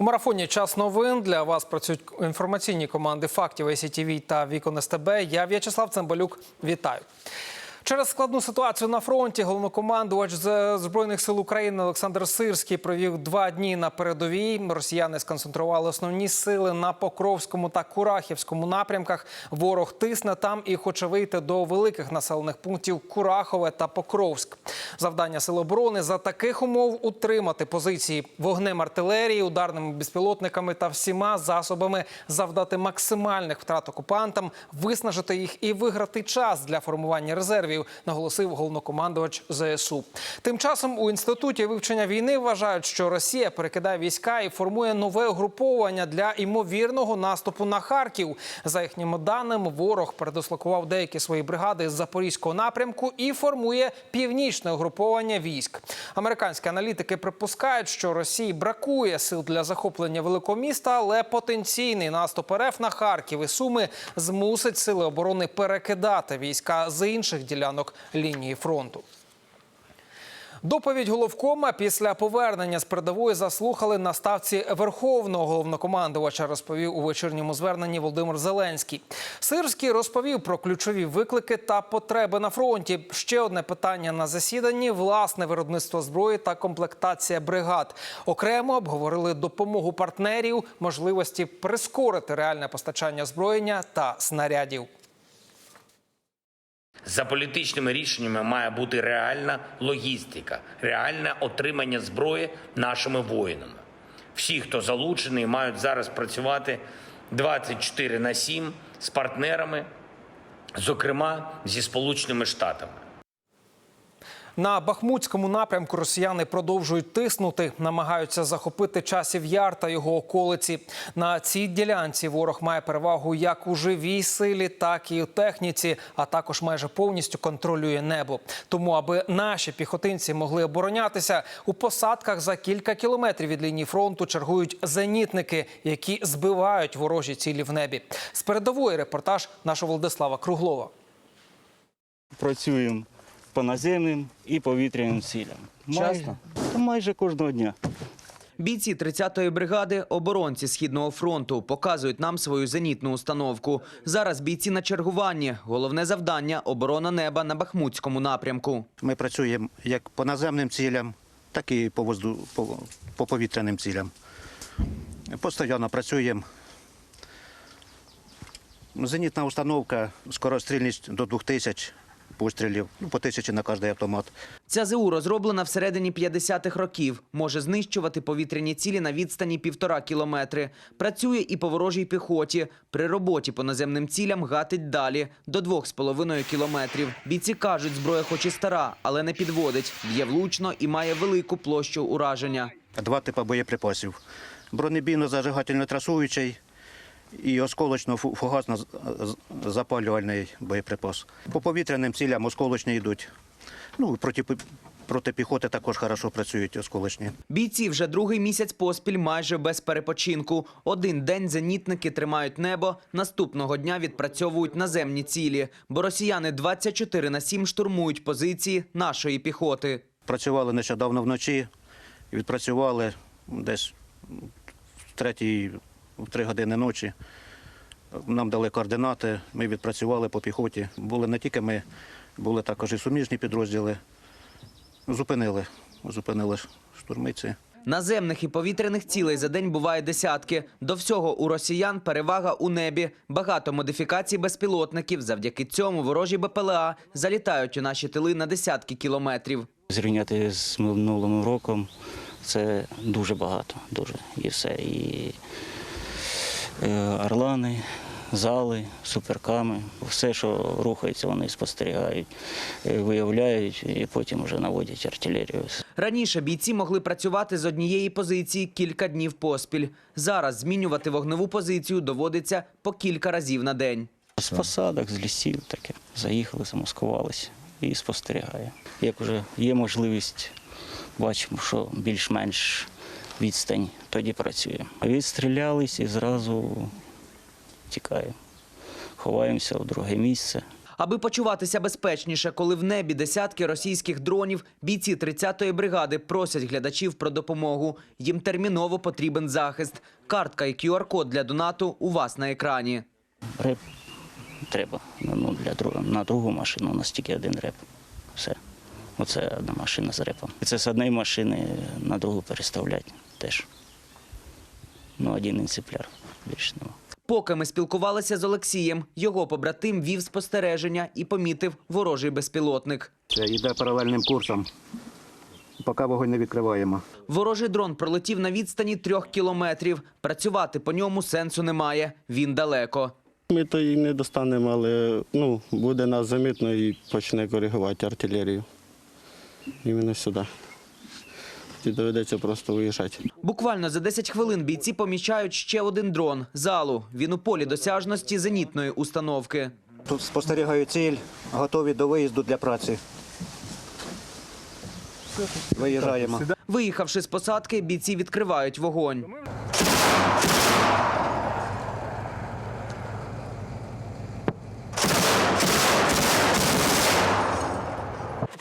У марафоні час новин для вас працюють інформаційні команди фактів ЕСІТІВІ та Вікон СТБ. Я В'ячеслав Цимбалюк. Вітаю. Через складну ситуацію на фронті головнокомандувач збройних сил України Олександр Сирський провів два дні на передовій. Росіяни сконцентрували основні сили на Покровському та Курахівському напрямках. Ворог тисне там і хоче вийти до великих населених пунктів Курахове та Покровськ. Завдання сил оборони за таких умов утримати позиції вогнем артилерії, ударними безпілотниками та всіма засобами завдати максимальних втрат окупантам, виснажити їх і виграти час для формування резервів, наголосив головнокомандувач ЗСУ. Тим часом у інституті вивчення війни вважають, що Росія перекидає війська і формує нове угруповання для імовірного наступу на Харків. За їхніми даними, ворог передислокував деякі свої бригади з запорізького напрямку і формує північне угруповання військ. Американські аналітики припускають, що Росії бракує сил для захоплення великого міста, але потенційний наступ РФ на Харків і Суми змусить сили оборони перекидати війська з інших ділянок лінії фронту. Доповідь головкома після повернення з передової заслухали на ставці верховного головнокомандувача. Розповів у вечірньому зверненні Володимир Зеленський. Сирський розповів про ключові виклики та потреби на фронті. Ще одне питання на засіданні: власне виробництво зброї та комплектація бригад. Окремо обговорили допомогу партнерів, можливості прискорити реальне постачання озброєння та снарядів. За політичними рішеннями має бути реальна логістика, реальне отримання зброї нашими воїнами. Всі, хто залучений, мають зараз працювати 24 на 7 з партнерами, зокрема зі Сполученими Штатами. На Бахмутському напрямку росіяни продовжують тиснути, намагаються захопити часів яр та його околиці. На цій ділянці ворог має перевагу як у живій силі, так і у техніці, а також майже повністю контролює небо. Тому, аби наші піхотинці могли оборонятися, у посадках за кілька кілометрів від лінії фронту чергують зенітники, які збивають ворожі цілі в небі. З передової репортаж нашого Владислава Круглова. працюємо по наземним і повітряним цілям. Часто? Та майже кожного дня. Бійці 30-ї бригади, оборонці Східного фронту, показують нам свою зенітну установку. Зараз бійці на чергуванні. Головне завдання – оборона неба на Бахмутському напрямку. Ми працюємо як по наземним цілям, так і по, возду... по... по повітряним цілям. Постійно працюємо. Зенітна установка, скорострільність до 2000 пострілів, ну, по тисячі на кожний автомат. Ця ЗУ розроблена всередині 50-х років. Може знищувати повітряні цілі на відстані півтора кілометри. Працює і по ворожій піхоті. При роботі по наземним цілям гатить далі – до двох з половиною кілометрів. Бійці кажуть, зброя хоч і стара, але не підводить. Б'є влучно і має велику площу ураження. Два типи боєприпасів. Бронебійно-зажигательно-трасуючий і осколочно-фугасно-запалювальний боєприпас. По повітряним цілям осколочні йдуть. Ну, проти, проти піхоти також хорошо працюють осколочні. Бійці вже другий місяць поспіль майже без перепочинку. Один день зенітники тримають небо, наступного дня відпрацьовують наземні цілі. Бо росіяни 24 на 7 штурмують позиції нашої піхоти. Працювали нещодавно вночі, відпрацювали десь в третій, в три години ночі. Нам дали координати, ми відпрацювали по піхоті. Були не тільки ми, були також і суміжні підрозділи. Зупинили, зупинили штурмиці. Наземних і повітряних цілей за день буває десятки. До всього у росіян перевага у небі. Багато модифікацій безпілотників. Завдяки цьому ворожі БПЛА залітають у наші тили на десятки кілометрів. Зрівняти з минулим роком це дуже багато. Дуже. І все. І орлани, зали, суперками. Все, що рухається, вони спостерігають, е, виявляють і потім вже наводять артилерію. Раніше бійці могли працювати з однієї позиції кілька днів поспіль. Зараз змінювати вогневу позицію доводиться по кілька разів на день. З посадок, з лісів таке. Заїхали, замаскувалися і спостерігає. Як вже є можливість, бачимо, що більш-менш відстань, тоді працюємо. Відстрілялись і зразу тікаємо. Ховаємося в друге місце. Аби почуватися безпечніше, коли в небі десятки російських дронів, бійці 30-ї бригади просять глядачів про допомогу. Їм терміново потрібен захист. Картка і QR-код для донату у вас на екрані. Реп треба ну, для друг... на другу машину у нас тільки один реп. Оце одна машина з репом. І це з однієї машини на другу переставляти теж. Ну, один інцепляр, більше нема. Поки ми спілкувалися з Олексієм, його побратим вів спостереження і помітив ворожий безпілотник. Це йде паралельним курсом. Поки вогонь не відкриваємо. Ворожий дрон пролетів на відстані трьох кілометрів. Працювати по ньому сенсу немає. Він далеко. Ми то і не достанемо, але ну, буде нас замітно і почне коригувати артилерію. Іменно сюди. І доведеться просто виїжджати. Буквально за 10 хвилин бійці помічають ще один дрон – залу. Він у полі досяжності зенітної установки. Тут спостерігаю ціль, готові до виїзду для праці. Виїжджаємо. Виїхавши з посадки, бійці відкривають вогонь.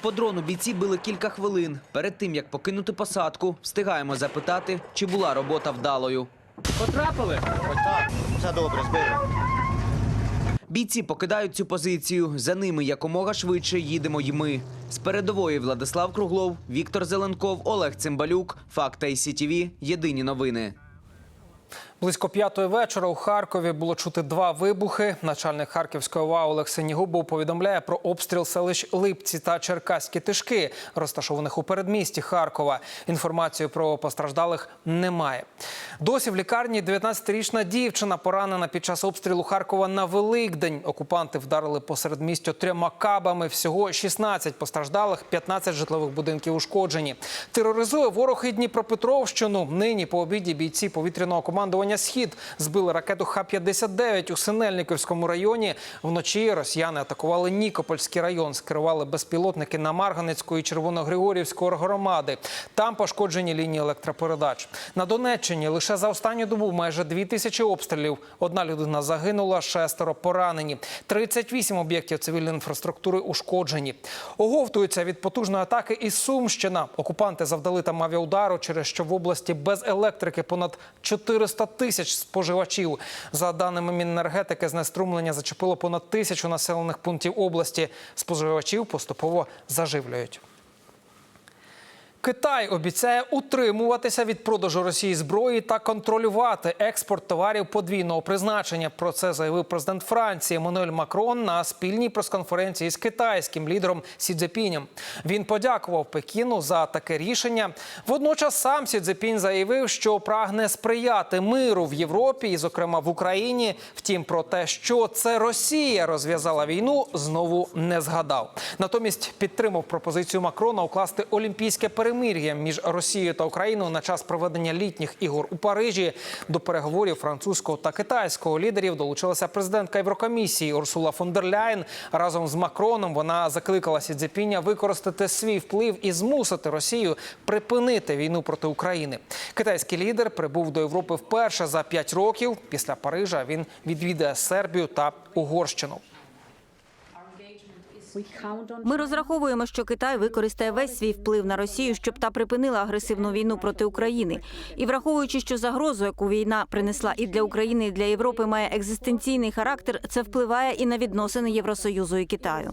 По дрону бійці били кілька хвилин. Перед тим, як покинути посадку, встигаємо запитати, чи була робота вдалою. Потрапили? Ось так, Все добре, збили. Бійці покидають цю позицію. За ними якомога швидше їдемо й ми. З передової Владислав Круглов, Віктор Зеленков, Олег Цимбалюк. Факт ICTV. Єдині новини. Близько п'ятої вечора у Харкові було чути два вибухи. Начальник Харківської ОВА Олег Синігубов повідомляє про обстріл селищ Липці та Черкаські Тишки, розташованих у передмісті Харкова. Інформацію про постраждалих немає. Досі в лікарні 19-річна дівчина поранена під час обстрілу Харкова на Великдень. Окупанти вдарили посеред містя трьома кабами. Всього 16 постраждалих, 15 житлових будинків ушкоджені. Тероризує ворог і Дніпропетровщину. Нині по обіді бійці повітряного командування Схід збили ракету Х-59 у Синельниківському районі. Вночі росіяни атакували Нікопольський район, скерували безпілотники на Марганецьку і Червоногригорівську громади. Там пошкоджені лінії електропередач. На Донеччині лише за останню добу майже дві тисячі обстрілів. Одна людина загинула, шестеро поранені. 38 об'єктів цивільної інфраструктури ушкоджені. Оговтуються від потужної атаки і Сумщина. Окупанти завдали там авіаудару, через що в області без електрики понад 400 тисяч споживачів. За даними Міненергетики, знеструмлення зачепило понад тисячу населених пунктів області. Споживачів поступово заживлюють. Китай обіцяє утримуватися від продажу Росії зброї та контролювати експорт товарів подвійного призначення. Про це заявив президент Франції Еммануель Макрон на спільній прес-конференції з китайським лідером Сі Цзепінем. Він подякував Пекіну за таке рішення. Водночас сам Сі Цзепінь заявив, що прагне сприяти миру в Європі і, зокрема, в Україні. Втім, про те, що це Росія розв'язала війну, знову не згадав. Натомість підтримав пропозицію Макрона укласти олімпійське перемир'я між Росією та Україною на час проведення літніх ігор у Парижі. До переговорів французького та китайського лідерів долучилася президентка Єврокомісії Урсула фон дер Ляєн. Разом з Макроном вона закликала Сі Цзепіня використати свій вплив і змусити Росію припинити війну проти України. Китайський лідер прибув до Європи вперше за п'ять років. Після Парижа він відвідає Сербію та Угорщину. Ми розраховуємо, що Китай використає весь свій вплив на Росію, щоб та припинила агресивну війну проти України. І враховуючи, що загрозу, яку війна принесла і для України, і для Європи, має екзистенційний характер, це впливає і на відносини Євросоюзу і Китаю.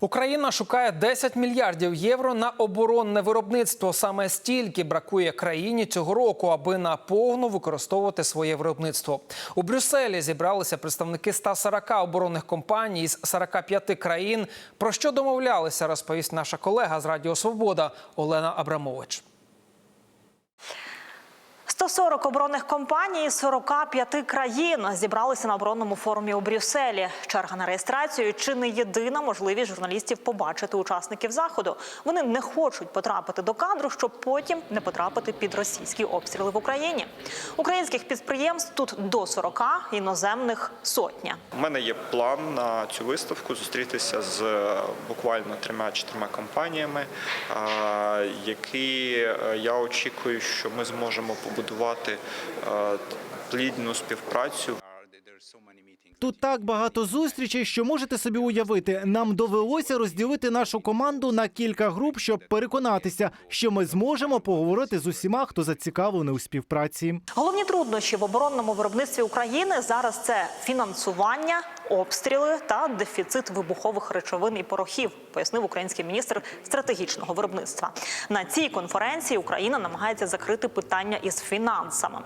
Україна шукає 10 мільярдів євро на оборонне виробництво. Саме стільки бракує країні цього року, аби наповну використовувати своє виробництво. У Брюсселі зібралися представники 140 оборонних компаній із 45 країн. Про що домовлялися, розповість наша колега з Радіо Свобода Олена Абрамович. 140 оборонних компаній з 45 країн зібралися на оборонному форумі у Брюсселі. Черга на реєстрацію чи не єдина можливість журналістів побачити учасників заходу. Вони не хочуть потрапити до кадру, щоб потім не потрапити під російські обстріли в Україні. Українських підприємств тут до 40, іноземних сотня. У мене є план на цю виставку зустрітися з е, буквально трьома-чотирма компаніями, які е, я очікую, що ми зможемо побудувати е, плідну співпрацю. Тут так багато зустрічей, що можете собі уявити. Нам довелося розділити нашу команду на кілька груп, щоб переконатися, що ми зможемо поговорити з усіма, хто зацікавлений у співпраці. Головні труднощі в оборонному виробництві України зараз це фінансування, обстріли та дефіцит вибухових речовин і порохів, пояснив український міністр стратегічного виробництва. На цій конференції Україна намагається закрити питання із фінансами.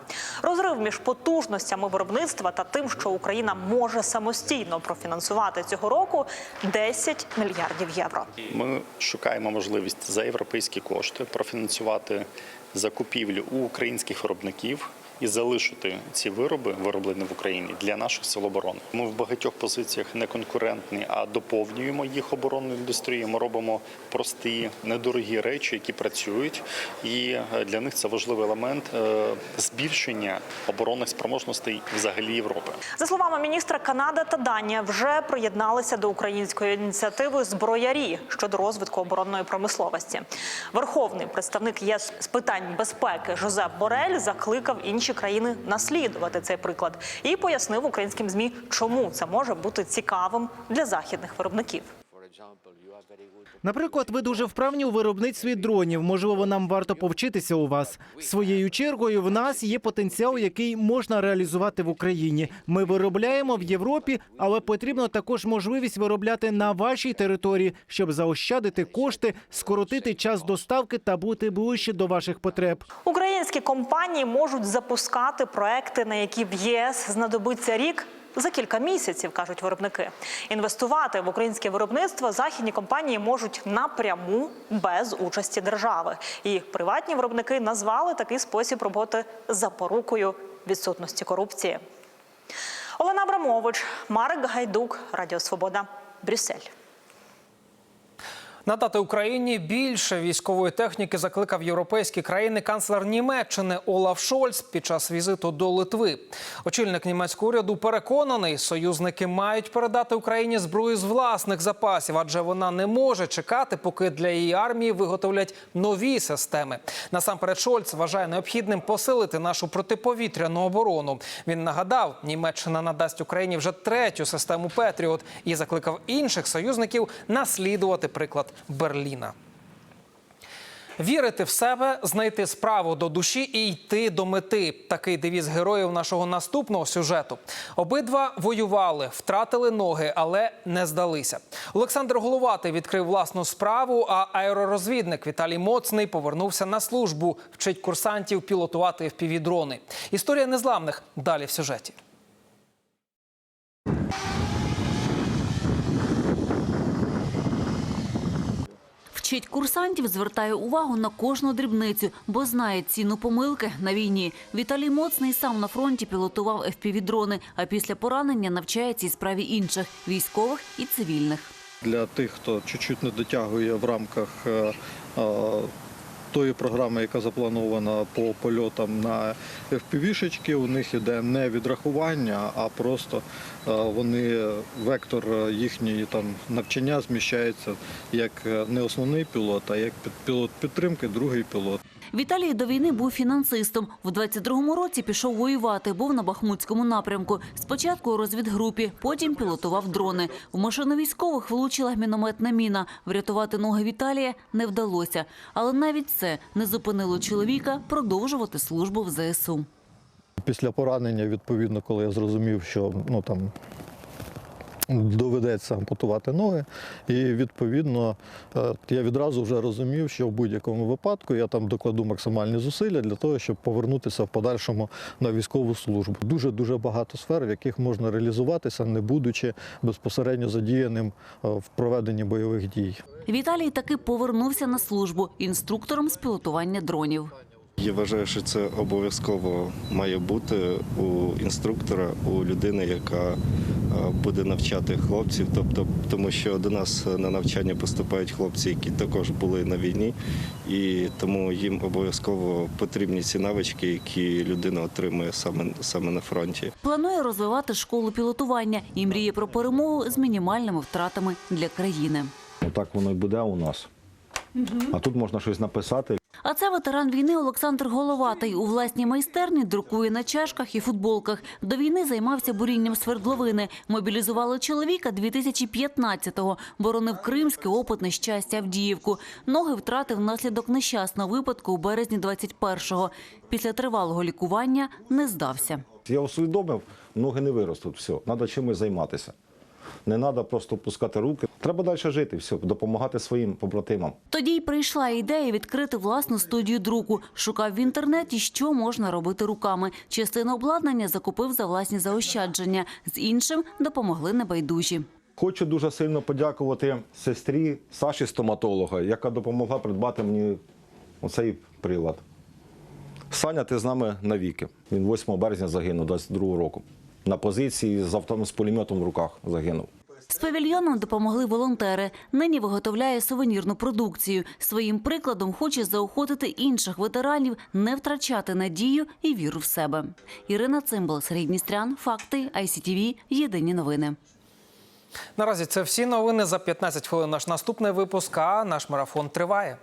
Розрив між потужностями виробництва та тим, що Україна може самостійно профінансувати цього року 10 мільярдів євро. Ми шукаємо можливість за європейські кошти профінансувати закупівлю у українських виробників і залишити ці вироби, вироблені в Україні, для наших сил оборони. Ми в багатьох позиціях не конкурентні, а доповнюємо їх оборонну індустрію. Ми робимо прості, недорогі речі, які працюють, і е, для них це важливий елемент е, збільшення оборонних спроможностей взагалі Європи. За словами міністра, Канада та Данія вже приєдналися до української ініціативи Зброярі щодо розвитку оборонної промисловості. Верховний представник ЄС з питань безпеки Жозеп Борель закликав інші країни наслідувати цей приклад і пояснив українським змі, чому це може бути цікавим для західних виробників. Наприклад, ви дуже вправні у виробництві дронів. Можливо, нам варто повчитися у вас. Своєю чергою в нас є потенціал, який можна реалізувати в Україні. Ми виробляємо в Європі, але потрібно також можливість виробляти на вашій території, щоб заощадити кошти, скоротити час доставки та бути ближче до ваших потреб. Українські компанії можуть запускати проекти, на які в ЄС знадобиться рік. За кілька місяців кажуть виробники. Інвестувати в українське виробництво західні компанії можуть напряму без участі держави. І приватні виробники назвали такий спосіб роботи запорукою відсутності корупції. Олена Абрамович, Марик Гайдук, Радіо Свобода, Брюссель. Надати Україні більше військової техніки закликав європейські країни канцлер Німеччини Олаф Шольц під час візиту до Литви. Очільник німецького уряду переконаний, союзники мають передати Україні зброю з власних запасів, адже вона не може чекати, поки для її армії виготовлять нові системи. Насамперед, Шольц вважає необхідним посилити нашу протиповітряну оборону. Він нагадав, Німеччина надасть Україні вже третю систему Петріот і закликав інших союзників наслідувати приклад Берліна. Вірити в себе, знайти справу до душі і йти до мети. Такий девіз героїв нашого наступного сюжету. Обидва воювали, втратили ноги, але не здалися. Олександр Головатий відкрив власну справу. А аеророзвідник Віталій Моцний повернувся на службу, вчить курсантів пілотувати впівдрони. Історія незламних далі в сюжеті. Вчить курсантів, звертає увагу на кожну дрібницю, бо знає ціну помилки на війні. Віталій Моцний сам на фронті пілотував FPV-дрони, а після поранення навчає цій справі інших – військових і цивільних. Для тих, хто чуть-чуть не дотягує в рамках е, е, тої програми, яка запланована по польотам на FPV-шечки, у них іде не відрахування, а просто вони вектор їхньої там навчання зміщається як не основний пілот, а як пілот підтримки, другий пілот. Віталій до війни був фінансистом. В 22-му році пішов воювати, був на Бахмутському напрямку. Спочатку у розвідгрупі, потім пілотував дрони. В машину військових влучила мінометна міна. Врятувати ноги Віталія не вдалося. Але навіть це не зупинило чоловіка продовжувати службу в ЗСУ. Після поранення, відповідно, коли я зрозумів, що ну там доведеться ампутувати ноги, і відповідно е, я відразу вже розумів, що в будь-якому випадку я там докладу максимальні зусилля для того, щоб повернутися в подальшому на військову службу. Дуже дуже багато сфер, в яких можна реалізуватися, не будучи безпосередньо задіяним е, в проведенні бойових дій. Віталій таки повернувся на службу інструктором з пілотування дронів. Я вважаю, що це обов'язково має бути у інструктора, у людини, яка е, буде навчати хлопців. Тобто, тому що до нас на навчання поступають хлопці, які також були на війні, і тому їм обов'язково потрібні ці навички, які людина отримує саме саме на фронті. Планує розвивати школу пілотування і мріє про перемогу з мінімальними втратами для країни. Так воно і буде у нас. А тут можна щось написати. А це ветеран війни Олександр Головатий. У власній майстерні друкує на чашках і футболках. До війни займався бурінням свердловини. Мобілізували чоловіка 2015-го. Боронив Кримське, опитне щастя Авдіївку. Ноги втратив внаслідок нещасного випадку у березні 21-го. Після тривалого лікування не здався. Я усвідомив, ноги не виростуть. Все, треба чимось займатися. Не треба просто пускати руки. Треба далі жити, все, допомагати своїм побратимам. Тоді й прийшла ідея відкрити власну студію друку. Шукав в інтернеті, що можна робити руками. Частину обладнання закупив за власні заощадження. З іншим допомогли небайдужі. Хочу дуже сильно подякувати сестрі Саші стоматолога, яка допомогла придбати мені оцей прилад. Саня, ти з нами навіки. Він 8 березня загинув 22 року. На позиції з автом з пулеметом в руках загинув. З павільйоном допомогли волонтери. Нині виготовляє сувенірну продукцію. Своїм прикладом хоче заохотити інших ветеранів не втрачати надію і віру в себе. Ірина Цимбал, Сергій Дністрян, Факти, ICTV, Єдині новини. Наразі це всі новини за 15 хвилин. Наш наступний випуск. А наш марафон триває.